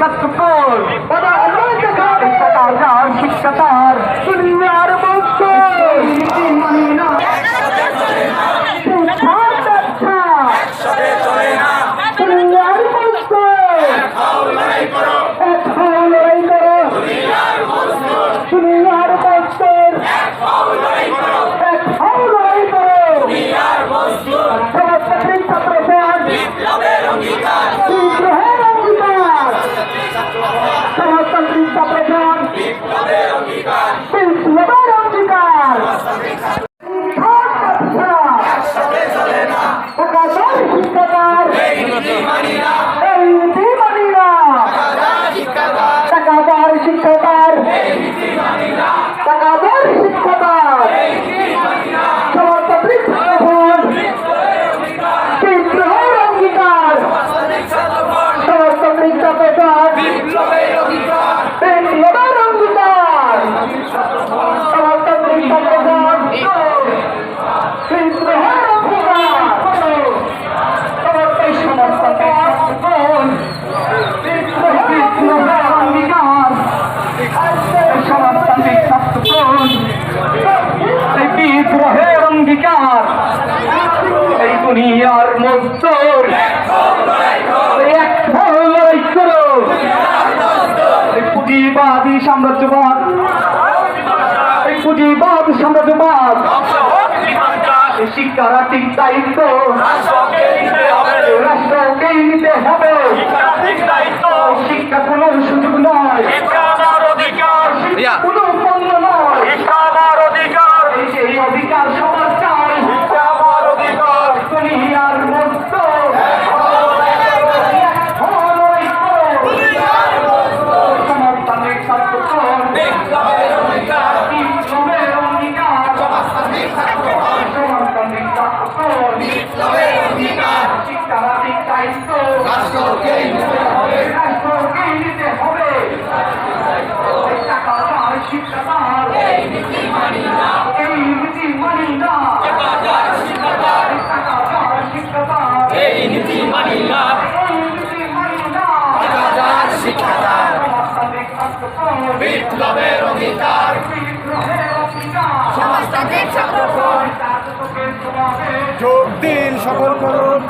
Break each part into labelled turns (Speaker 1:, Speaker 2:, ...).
Speaker 1: Sacrifice the fall. সাম্রাজ্যবাদ। এই পুঁজিবাদ সাম্রাজ্যবাদ। শিক্ষার ঠিক দায়িত্ব রাষ্ট্রকেই নিতে হবে। শিক্ষা কোনো সুযোগ
Speaker 2: না
Speaker 1: হবে।
Speaker 3: যোগ দিন সফল করুন।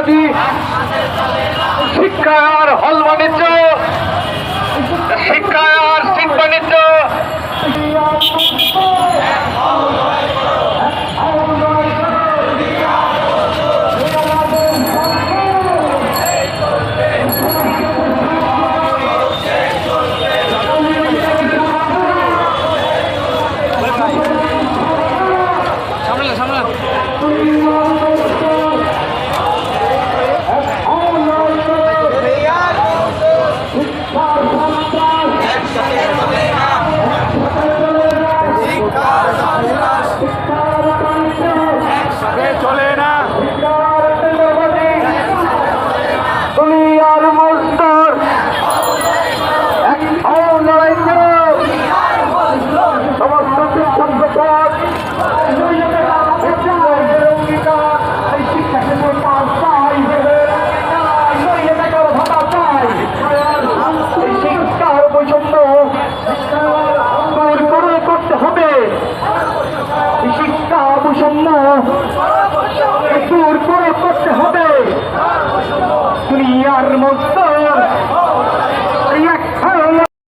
Speaker 1: টেন্ডারবাজি শিক্ষার হল বাণিজ্য। শিক্ষার সিট বাণিজ্য।